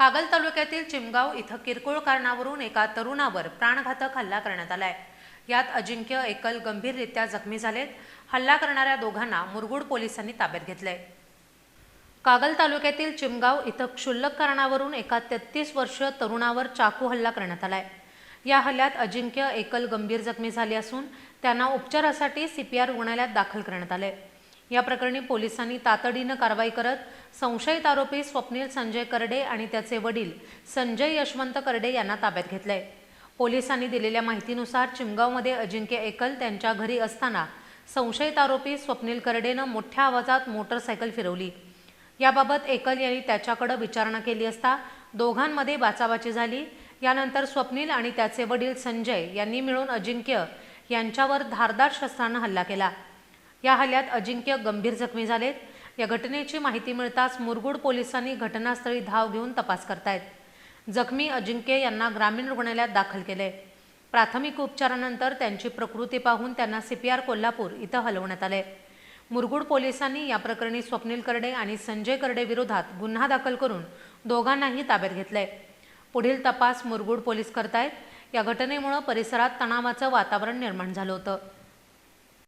कागल तालुक्यातील चिमगाव इथं किरकोळ कारणावरून एका तरुणावर प्राणघातक हल्ला करण्यात आलाय. यात अजिंक्य एकल गंभीररित्या जखमी झालेत. हल्ला करणाऱ्या दोघांना मुरगुड पोलिसांनी ताब्यात घेतलंय. कागल तालुक्यातील चिमगाव इथं क्षुल्लक कारणावरून एका तेहतीस वर्षीय तरुणावर चाकू हल्ला करण्यात आलाय. या हल्ल्यात अजिंक्य एकल गंभीर जखमी झाले असून त्यांना उपचारासाठी सीपीआर रुग्णालयात दाखल करण्यात आले या प्रकरणी पोलिसांनी तातडीनं कारवाई करत संशयित आरोपी स्वप्नील संजय करडे आणि त्याचे वडील संजय यशवंत करडे यांना ताब्यात घेतलंय. पोलिसांनी दिलेल्या माहितीनुसार चिमगावमध्ये अजिंक्य एकल त्यांच्या घरी असताना संशयित आरोपी स्वप्नील करडेनं मोठ्या आवाजात मोटरसायकल फिरवली. याबाबत एकल यांनी त्याच्याकडे विचारणा केली असता दोघांमध्ये बाचाबाची झाली. यानंतर स्वप्नील आणि त्याचे वडील संजय यांनी मिळून अजिंक्य यांच्यावर धारदार शस्त्रानं हल्ला केला. या हल्ल्यात अजिंक्य गंभीर जखमी झालेत. या घटनेची माहिती मिळताच मुरगुड पोलिसांनी घटनास्थळी धाव घेऊन तपास करतायत. जखमी अजिंक्य यांना ग्रामीण रुग्णालयात दाखल केले प्राथमिक उपचारानंतर त्यांची प्रकृती पाहून त्यांना सीपीआर कोल्हापूर इथं हलवण्यात आले मुरगुड पोलिसांनी या प्रकरणी स्वप्नील करडे आणि संजय करडे विरोधात गुन्हा दाखल करून दोघांनाही ताब्यात घेतलंय. पुढील तपास मुरगुड पोलीस करतायत. या घटनेमुळे परिसरात तणावाचं वातावरण निर्माण झालं होतं.